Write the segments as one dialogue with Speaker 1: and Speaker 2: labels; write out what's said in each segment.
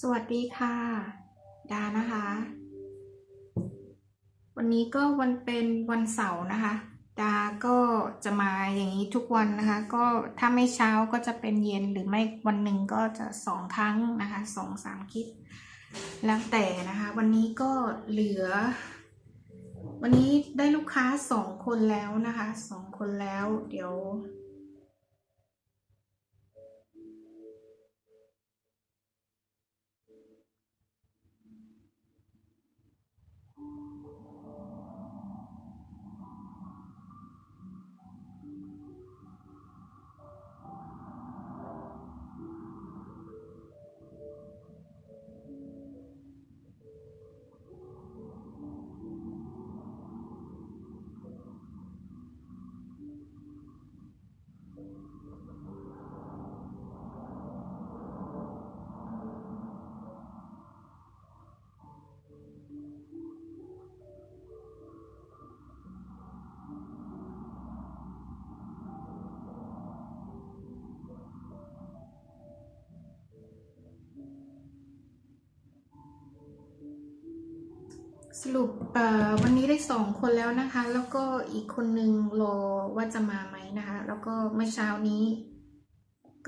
Speaker 1: สวัสดีค่ะ ดานะคะ วันนี้ก็วันเป็นวันเสาร์นะคะ ดาก็จะมาอย่างนี้ทุกวันนะคะ ก็ถ้าไม่เช้าก็จะเป็นเย็นหรือไม่วันหนึ่งก็จะสองครั้งนะคะสองสามคลิป แล้วแต่นะคะ วันนี้ก็เหลือ วันนี้ได้ลูกค้าสองคนแล้วนะคะสองคนแล้ว เดี๋ยว สรุปวันนี้ได้สองคนแล้วนะคะ แล้วก็อีกคนนึงรอว่าจะมาไหมนะคะ แล้วก็เมื่อเช้านี้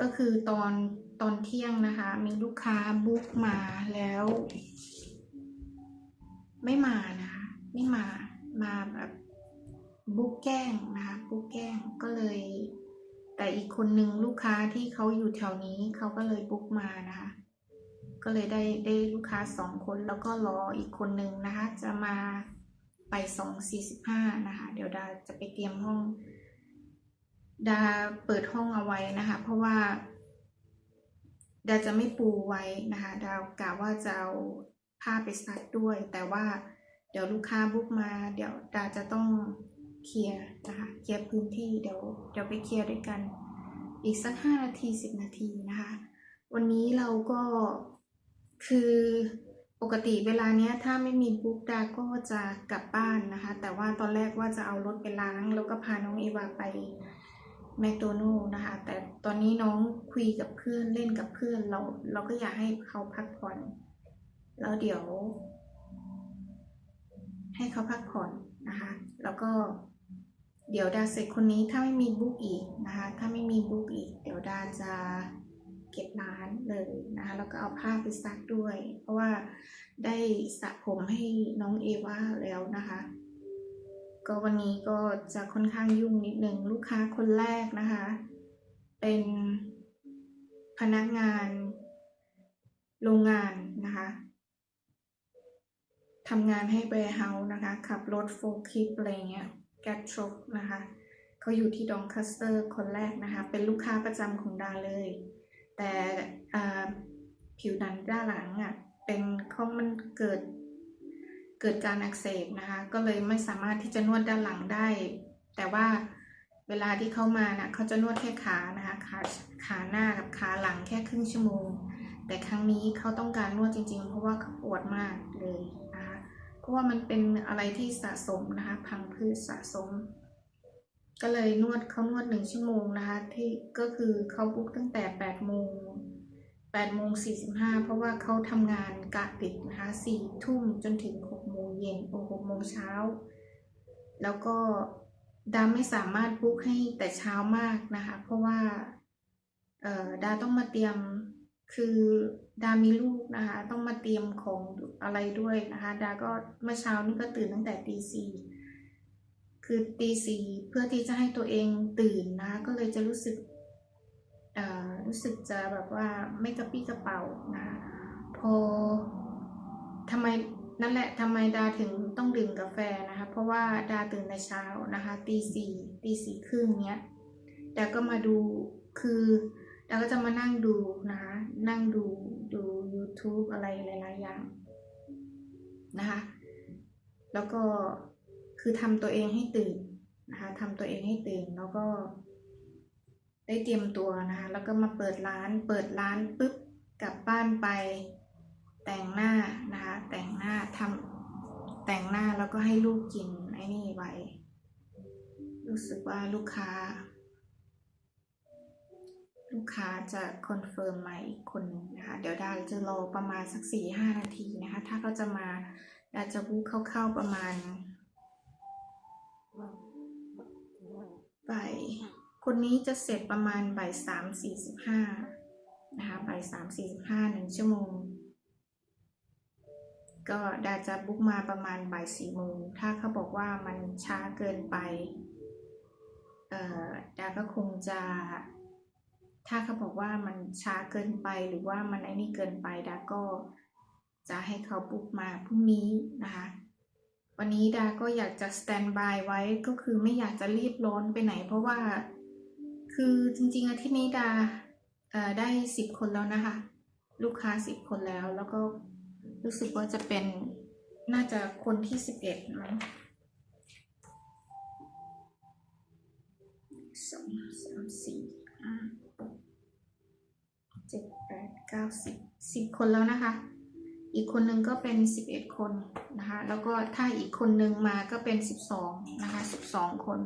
Speaker 1: ก็คือตอนตอนเที่ยงนะคะ มีลูกค้าบุ๊กมาแล้ว ไม่มานะคะ ไม่มามาแบบบุ๊กแกล้งนะคะบุ๊กแกล้งก็เลย แต่อีกคนนึงลูกค้าที่เขาอยู่แถวนี้เขาก็เลยบุ๊กมานะคะ ก็เลยได้ได้ลูกค้าสองคนแล้วก็รออีกคนหนึ่งนะคะ จะมาไปสองสี่สิบห้านะคะ เดี๋ยวดาจะไปเตรียมห้อง ดาเปิดห้องเอาไว้นะคะ เพราะว่า ดาจะไม่ปูไว้นะคะ ดากะว่าจะเอาผ้าไปซักด้วย แต่ว่าเดี๋ยวลูกค้าบุ๊กมา เดี๋ยวดาจะต้องเคลียร์นะคะเคลียร์พื้นที่เดี๋ยวเดี๋ยวไปเคลียร์ด้วยกัน อีกสักห้านาทีสิบนาทีนะคะ วันนี้เราก็ คือปกติเวลาเนี้ยถ้าไม่มีบุ๊กดาก็จะกลับบ้านนะคะ แต่ว่าตอนแรกว่าจะเอารถไปล้าง แล้วก็พาน้องเอวาไปแมคโดนัลนะคะ แต่ตอนนี้น้องคุยกับเพื่อนเล่นกับเพื่อนเราเราก็อยากให้เขาพักผ่อน แล้วเดี๋ยว ให้เขาพักผ่อนนะคะ แล้วก็เดี๋ยวดาเสร็จคนนี้ถ้าไม่มีบุ๊กอีกนะคะ ถ้าไม่มีบุ๊กอีก เดี๋ยวดาจะ เก็บร้านเลยนะคะแล้วก็เอาผ้าไปซักด้วย เพราะว่าได้สระผมให้น้องเอวาแล้วนะคะ ก็วันนี้ก็จะค่อนข้างยุ่งนิดนึงลูกค้าคนแรกนะคะ เป็นพนักงานโรงงานนะคะทำงานให้ warehouse นะคะ ขับรถโฟล์คลิปอะไรเงี้ยแกททรกนะคะเขาอยู่ที่ดองคัสเตอร์คนแรกนะคะ เป็นลูกค้าประจำของดาเลย แต่ผิวหนังด้านหลังอะเป็นเขามันเกิดเกิดการอักเสบนะคะ ก็เลยไม่สามารถที่จะนวดด้านหลังได้ แต่ว่าเวลาที่เขามานะเขาจะนวดแค่ขานะคะขาขาหน้ากับขาหลังแค่ครึ่งชั่วโมง แต่ครั้งนี้เขาต้องการนวดจริง ๆ เพราะว่าเขาปวดมากเลยนะคะเพราะว่ามันเป็นอะไรที่สะสมนะคะพังพืชสะสม ก็เลยนวดเขานวดหนึ่งชั่วโมงนะคะที่ก็คือเขาบุ๊กตั้งแต่แปดโมงแปดโมงสี่สิบห้าเพราะว่าเขาทำงานกะดึกนะคะสี่ทุ่มจนถึงหกโมงเย็นโอหกโมงเช้า แล้วก็ดาไม่สามารถบุ๊กให้แต่เช้ามากนะคะ เพราะว่าเอ่อดาต้องมาเตรียมคือดามีลูกนะคะ ต้องมาเตรียมของอะไรด้วยนะคะ ดาก็เมื่อเช้านี่ก็ตื่นตั้งแต่ตีสี่ คือตีสี่เพื่อที่จะให้ตัวเองตื่นนะ ก็เลยจะรู้สึกเอ่อรู้สึกจะแบบว่าไม่กระปี้กระเป๋านะพอทำไมนั่นแหละทำไมดาถึงต้องดื่มกาแฟนะคะ เพราะว่าดาตื่นในเช้านะคะตีสี่ตีสี่ครึ่งเนี้ยดาก็มาดูคือดาก็จะมานั่งดูนะคะนั่งดูดู YouTube อะไรหลาย ๆ อย่างนะคะ แล้วก็ คือทำตัวเองให้ตื่นนะคะทำตัวเองให้ตื่นแล้วก็ ได้เตรียมตัวนะคะแล้วก็มาเปิดร้าน เปิดร้านปุ๊บกลับบ้านไป แต่งหน้านะคะแต่งหน้าทำแต่งหน้าแล้วก็ให้ลูกกินไอ้นี่ไว้ รู้สึกว่าลูกค้า ลูกค้าจะคอนเฟิร์มมาอีกคนนึงนะคะเดี๋ยวดาจะรอประมาณสักสี่ห้านาทีนะคะถ้าเขาจะมาดาจะบุ๊กเข้าๆประมาณ บ่ายคนนี้จะเสร็จประมาณบ่ายสามสี่สิบห้านะคะบ่ายสามสี่สิบห้าหนึ่งชั่วโมง ก็ดาจะบุ๊กมาประมาณบ่ายสี่โมง ถ้าเขาบอกว่ามันช้าเกินไป เอ่อดาก็คงจะ ถ้าเขาบอกว่ามันช้าเกินไปหรือว่ามันไอ้นี่เกินไปดาก็จะให้เขาบุ๊กมาพรุ่งนี้นะคะ วันนี้ดาก็อยากจะสแตนบายไว้ก็คือไม่อยากจะรีบร้อนไปไหน เพราะว่า คือจริงๆอาทิตย์นี้ดาได้สิบคนแล้วนะคะ ลูกค้าสิบคนแล้ว แล้วก็รู้สึกว่าจะเป็นน่าจะคนที่สิบเอ็ดมั้งสองสามสี่ห้าเจ็ดแปดเก้าสิบสิบคนแล้วนะคะ อีกคนหนึ่งก็เป็นสิบเอ็ดคนนะคะ แล้วก็ถ้าอีกคนหนึ่งมาก็เป็นสิบสองนะคะสิบสองคน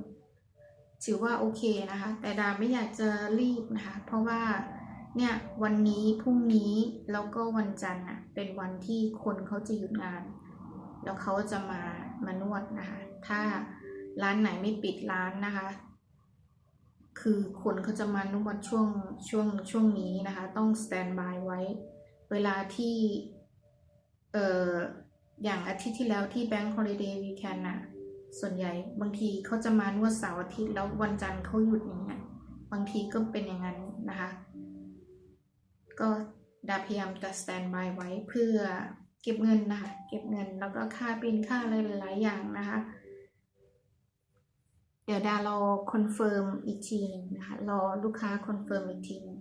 Speaker 1: ถือว่าโอเคนะคะ แต่ดาไม่อยากจะรีบนะคะ เพราะว่าเนี่ยวันนี้พรุ่งนี้แล้วก็วันจันทร์อะเป็นวันที่คนเขาจะหยุดงาน แล้วเขาจะมามานวดนะคะ ถ้าร้านไหนไม่ปิดร้านนะคะ คือคนเขาจะมานวดช่วงช่วงช่วงนี้นะคะ ต้องสแตนบายไว้ เวลาที่ อ่ออย่างอาทิตย์ที่แล้วที่ Bank Holiday Weekend น่ะ ส่วนใหญ่บางทีเขาจะมานวดเสาร์อาทิตย์แล้ววันจันทร์เขาหยุดอย่างเงี้ยบางทีก็เป็นอย่างนั้นนะคะ ก็ดาพยายามจะสแตนบายไว้เพื่อเก็บเงินนะคะเก็บเงินแล้วก็ค่าบินค่าอะไรหลาย ๆ อย่างนะคะ เดี๋ยวดารอคอนเฟิร์มอีกทีหนึงนะคะรอลูกค้าคอนเฟิร์มอีกทีนึง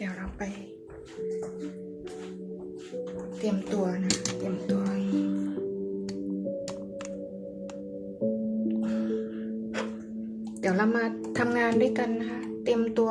Speaker 1: เดี๋ยวเราไป เตรียมตัวนะ เตรียมตัวเดี๋ยวเรามาทำงานด้วยกันนะคะ เตรียมตัว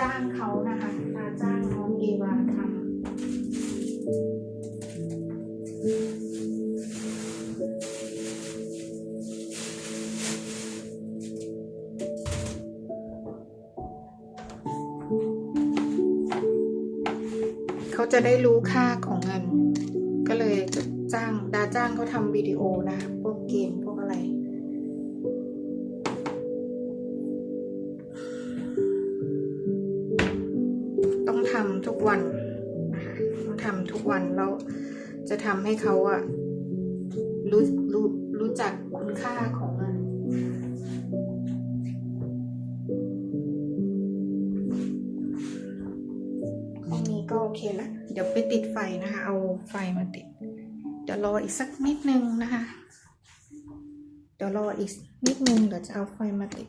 Speaker 1: จ้างเขานะคะดาจ้างน้องเอวาทำเขาจะได้รู้ค่าของเงิน ก็เลยจะจ้างดาจ้างเขาทำวิดีโอนะคะพวกเกมพวก ทำทุกวันนะคะต้องทำทุกวันแล้วจะทำให้เขาอะรู้รู้รู้จักคุณค่าของเงินห้องนี้ก็โอเคละเดี๋ยวไปติดไฟนะคะ เอาไฟมาติด เดี๋ยวรออีกสักนิดนึงนะคะ เดี๋ยวรออีกนิดนึงเดี๋ยวจะเอาไฟมาติด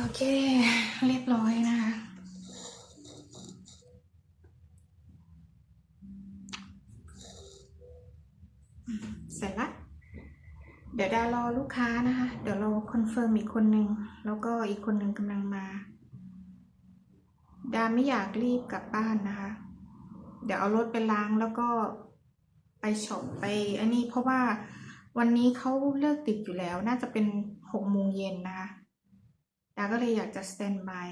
Speaker 1: โอเค เรียบร้อยนะคะเสร็จละเดี๋ยวดารอลูกค้านะคะ เดี๋ยวเราคอนเฟิร์มอีกคนนึง แล้วก็อีกคนนึงกำลังมา ดาไม่อยากรีบกลับบ้านนะคะ เดี๋ยวเอารถไปล้างแล้วก็ไปช็อปไปอันนี้เพราะว่าวันนี้เขาเลิกดึกอยู่แล้ว น่าจะเป็นหกโมงเย็นนะคะ ดาก็เลยอยากจะสแตนบาย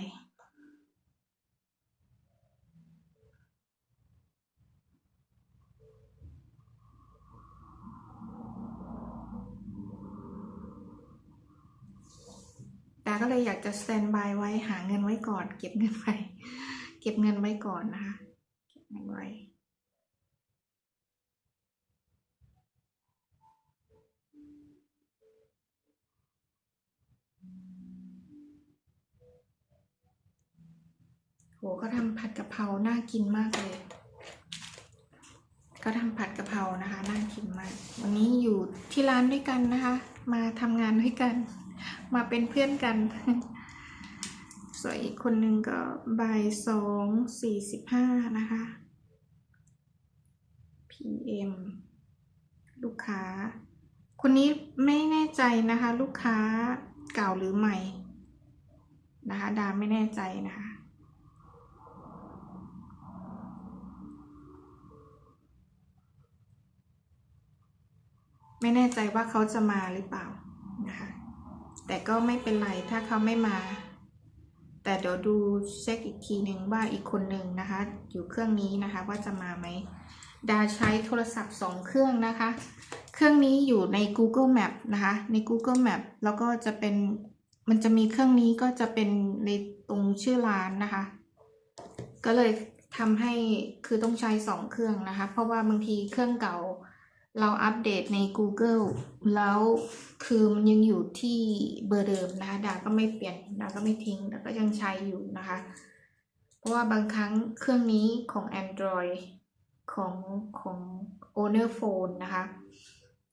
Speaker 1: ดาก็เลยอยากจะสแตนบายไว้หาเงินไว้ก่อน เก็บเงินไว้ เก็บเงินไว้ก่อนนะคะ เก็บเงินไว้ โหเขาทำผัดกะเพราน่ากินมากเลยเขาทำผัดกะเพรานะคะน่ากินมาก วันนี้อยู่ที่ร้านด้วยกันนะคะ มาทำงานด้วยกัน มาเป็นเพื่อนกันส่วนอีกคนนึงก็บ่ายสองสี่สิบห้านะคะ PM ลูกค้า คนนี้ไม่แน่ใจนะคะ ลูกค้าเก่าหรือใหม่นะคะดาไม่แน่ใจนะคะ ไม่แน่ใจว่าเขาจะมาหรือเปล่านะคะแต่ก็ไม่เป็นไรถ้าเขาไม่มา แต่เดี๋ยวดูเช็คอีกทีหนึ่งว่าอีกคนหนึ่งนะคะ อยู่เครื่องนี้นะคะว่าจะมาไหมดาใช้โทรศัพท์สองเครื่องนะคะ เครื่องนี้อยู่ใน Google Map นะคะ ใน Google Map แล้วก็จะเป็นมันจะมีเครื่องนี้ก็จะเป็นในตรงชื่อร้านนะคะ ก็เลยทำให้คือต้องใช้สองเครื่องนะคะ เพราะว่าบางทีเครื่องเก่า เราอัปเดตใน Google แล้วคือมันยังอยู่ที่เบอร์เดิมนะคะดาก็ไม่เปลี่ยนดาก็ไม่ทิ้งดาก็ยังใช้อยู่นะคะ เพราะว่าบางครั้งเครื่องนี้ของ Android ของของ Owner Phone นะคะ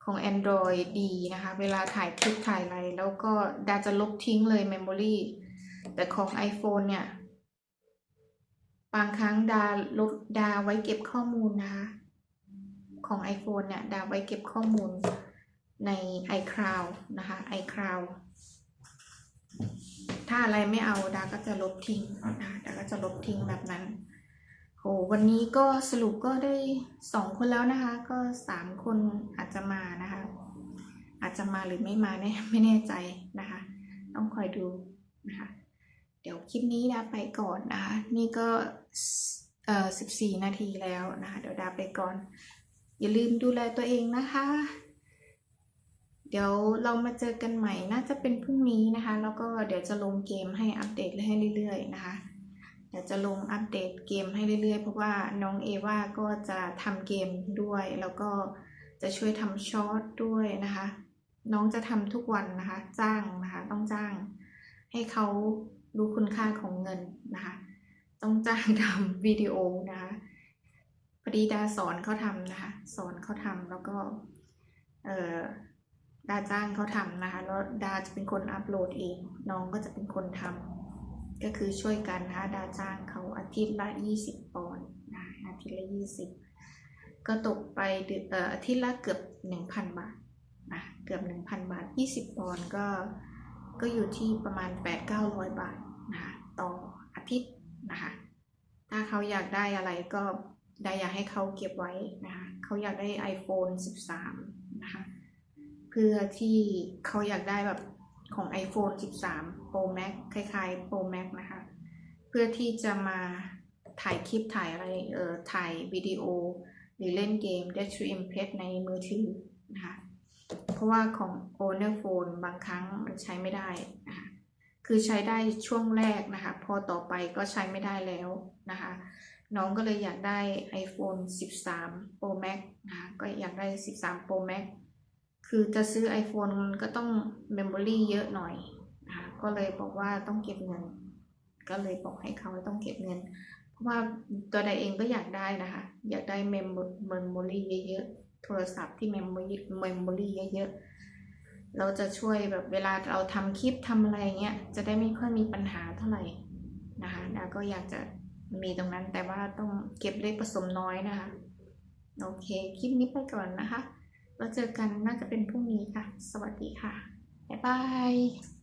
Speaker 1: ของ Android ดีนะคะ เวลาถ่ายคลิปถ่ายอะไร แล้วก็ดาจะลบทิ้งเลย Memory แต่ของ iPhone เนี่ย บางครั้งดาลบดาไว้เก็บข้อมูลนะคะ ของ iPhone เนี่ยดาไว้เก็บข้อมูลใน iCloud นะคะ iCloud ถ้าอะไรไม่เอาดาก็จะลบทิ้งนะดาก็จะลบทิ้งแบบนั้นโหวันนี้ก็สรุปก็ได้สองคนแล้วนะคะ ก็สามคนอาจจะมานะคะ อาจจะมาหรือไม่มาเนี่ยไม่แน่ใจนะคะ ต้องคอยดูนะคะ เดี๋ยวคลิปนี้ดาไปก่อนนะคะ นี่ก็เอ่อสิบสี่นาทีแล้วนะคะ เดี๋ยวดาไปก่อน อย่าลืมดูแลตัวเองนะคะ เดี๋ยวเรามาเจอกันใหม่น่าจะเป็นพรุ่งนี้นะคะ แล้วก็เดี๋ยวจะลงเกมให้อัปเดตให้เรื่อยๆนะคะเดี๋ยวจะลงอัปเดตเกมให้เรื่อยๆ เพราะว่าน้องเอว่าก็จะทำเกมด้วย แล้วก็จะช่วยทำช็อตด้วยนะคะ น้องจะทำทุกวันนะคะ จ้างนะคะ ต้องจ้าง ให้เขารู้คุณค่าของเงินนะคะ ต้องจ้างทำวิดีโอนะคะ อดีดาสอนเขาทำนะคะ สอนเขาทำแล้วก็ เอ่อดาจ้างเขาทำนะคะ แล้วดาจะเป็นคนอัปโหลดเอง น้องก็จะเป็นคนทำก็คือช่วยกันนะคะ ดาจ้างเขาอาทิตย์ละยี่สิบปอนด์นะอาทิตย์ละยี่สิบก็ตกไปเอนเอ่ออาทิตย์ละเกือบหนึ่งพันบาทนะเกือบหนึ่งพันบาทยี่สิบปอนด์ก็ก็อยู่ที่ประมาณแปดเก้าร้อยบาทนะคะต่ออาทิตย์นะคะถ้าเขาอยากได้อะไรก็ ดาอยากให้เขาเก็บไว้นะคะเขาอยากได้ iPhone 13 นะคะ เพื่อที่เขาอยากได้แบบของ iPhone 13 Pro Max คล้ายๆ Pro Max นะคะ เพื่อที่จะมาถ่ายคลิปถ่ายอะไรเอ่อถ่ายวิดีโอ หรือเล่นเกม d a s h Impress ในมือถือนะคะเพราะว่าของ Owner Phone บางครั้งมันใช้ไม่ได้นะคะคือใช้ได้ช่วงแรกนะคะ พอต่อไปก็ใช้ไม่ได้แล้วนะคะ น้องก็เลยอยากได้ iPhone 13 Pro Max นะคะก็อยากได้ 13 Pro Max คือจะซื้อ iPhone มันก็ต้อง Memory เยอะหน่อยนะคะก็เลยบอกว่าต้องเก็บเงิน ก็เลยบอกให้เขาต้องเก็บเงิน เพราะว่าตัวใดเองก็อยากได้นะคะ อยากได้ Memo- Memory เยอะๆ โทรศัพท์ที่ Memory Memory เยอะๆ เราจะช่วยแบบเวลาเราทำคลิปทำอะไรเงี้ย จะได้ไม่ค่อยมีปัญหาเท่าไหร่นะคะดาก็อยากจะ มีตรงนั้นแต่ว่าต้องเก็บเลขผสมน้อยนะคะ โอเค คลิปนี้ไปก่อนนะคะแล้วเจอกันน่าจะเป็นพรุ่งนี้ค่ะ สวัสดีค่ะ บ๊ายบาย